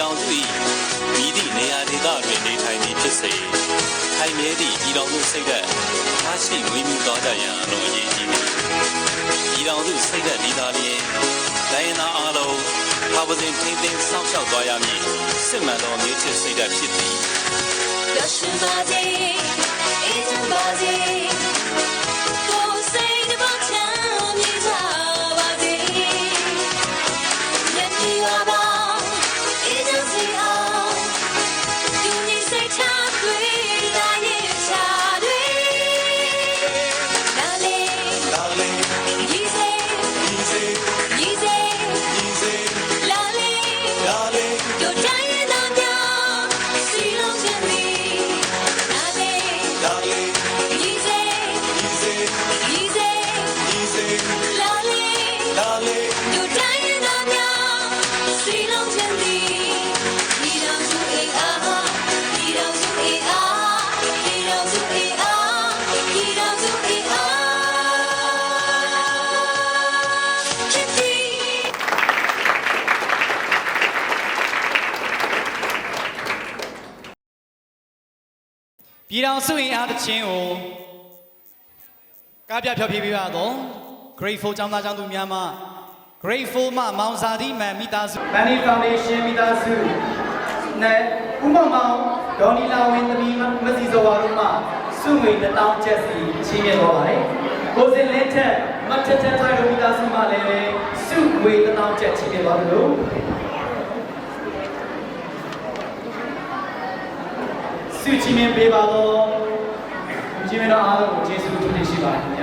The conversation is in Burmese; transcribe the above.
တော်စု၏မိသည့်နေရာဒေသတွင်နေထိုင်သည်ဖြစ်စေ ခိုင်မြဲသည့်ဤတော်သူစိတ်သက်ထားရှိဝေမှုသွားကြရန်အလွန်အရေးကြီးသည်ဤတော်သူစိတ်သက်ဒီသာလျင်ဒိုင်နာအားလုံးဘာဝစဉ်ထိမ့်သိမ်းစောင့်ရှောက်သွားရမည်စစ်မှန်သောမျိုးချစ်စိတ်သက်ဖြစ်သည်ရရှိပါစေအေးချမ်းပါစေကိုယ်စိတ်တစ်ပါးချမ်း ပြည်တော်စုရင်အားသချင်းကိုကားပြဖျော်ဖြေပေးပါတော့ Grade 4ကျောင်းသားကျောင်းသူများမှ Grade 4မှမောင်စာတိမန်မိသားစု Money Foundation မိသားစုနဲ့ဥမမောင်ဒေါ်နီလာဝင်းသမီးမစီစောဝါတို့မှစုငွေ1000ကျပ်စီချီးမြှင့်သွားပါတယ်။ကိုစင်လင်းထက်မတ်ချက်ချက်ထိုင်တို့မိသားစုမှလည်းစုငွေ1000ကျပ်ချီးမြှင့်သွားတယ်လို့ စုချီးမြှင့်ပေးပါတော့ချီးမြှင့်တော့အားလုံးကိုကျေးဇူးတင်ရှိပါတယ်